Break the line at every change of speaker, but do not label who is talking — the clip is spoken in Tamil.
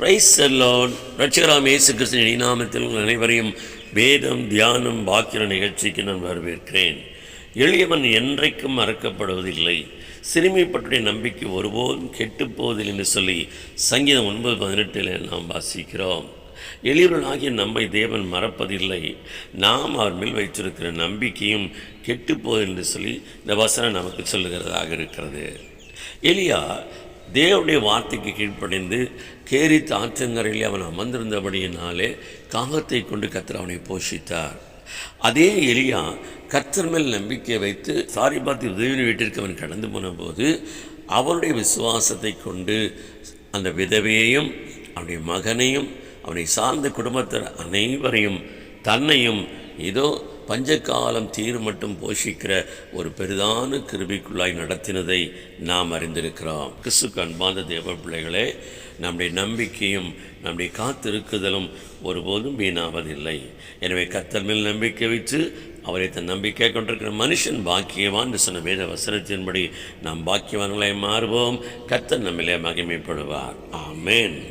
பிரைஸ் செல்லோன் ரட்சகராம் இயேசு கிருஷ்ணன் இனாமத்தில் உங்கள் அனைவரையும் வேதம் தியானம் பாக்கிற நிகழ்ச்சிக்கு நான் வரவேற்கிறேன். எளியவன் என்றைக்கும் மறக்கப்படுவதில்லை. சிறுமி பற்றிய நம்பிக்கை ஒருபோதும் கெட்டுப்போவதில்லை என்று சொல்லி சங்கீதம் ஒன்பது பதினெட்டில் நாம் வாசிக்கிறோம். எளியவர்களாகிய நம்மை தேவன் மறப்பதில்லை. நாம் அவர் மேல் வைத்திருக்கிற நம்பிக்கையும் கெட்டுப்போவதில்லை என்று சொல்லி இந்த வசனம் நமக்கு சொல்லுகிறதாக இருக்கிறது. எலியா தேவனுடைய வார்த்தைக்கு கீழ்ப்படைந்து கேரி ஆற்றங்கரையில் அவன் அமர்ந்திருந்தபடியினாலே காகத்தை கொண்டு கத்தர் அவனை போஷித்தார். அதே எலியா கர்த்தர் மேல் நம்பிக்கை வைத்து சாரி பார்த்து உதவியின் வீட்டிற்கு அவன் கடந்து போனபோது அவனுடைய விசுவாசத்தை கொண்டு அந்த விதவையையும் அவனுடைய மகனையும் அவனை சார்ந்த குடும்பத்தினர் அனைவரையும் தன்னையும் ஏதோ பஞ்சகாலம் தீர் மட்டும் போஷிக்கிற ஒரு பெரிதான கிருபிக்குள்ளாய் நடத்தினதை நாம் அறிந்திருக்கிறோம். கிறிஸ்துக்கு அன்பார்ந்த தேவ பிள்ளைகளே நம்முடைய நம்பிக்கையும் நம்முடைய காத்திருக்குதலும் ஒருபோதும் வீணாவதில்லை. எனவே கத்தர் மேல் நம்பிக்கை வைத்து அவரை தன் நம்பிக்கை கொண்டிருக்கிற மனுஷன் பாக்கியவான் சொன்ன வேத வசனத்தின்படி நாம் பாக்கியவான்களை மாறுவோம். கத்தர் நம்மிலே மகிமைப்படுவார். ஆமேன்.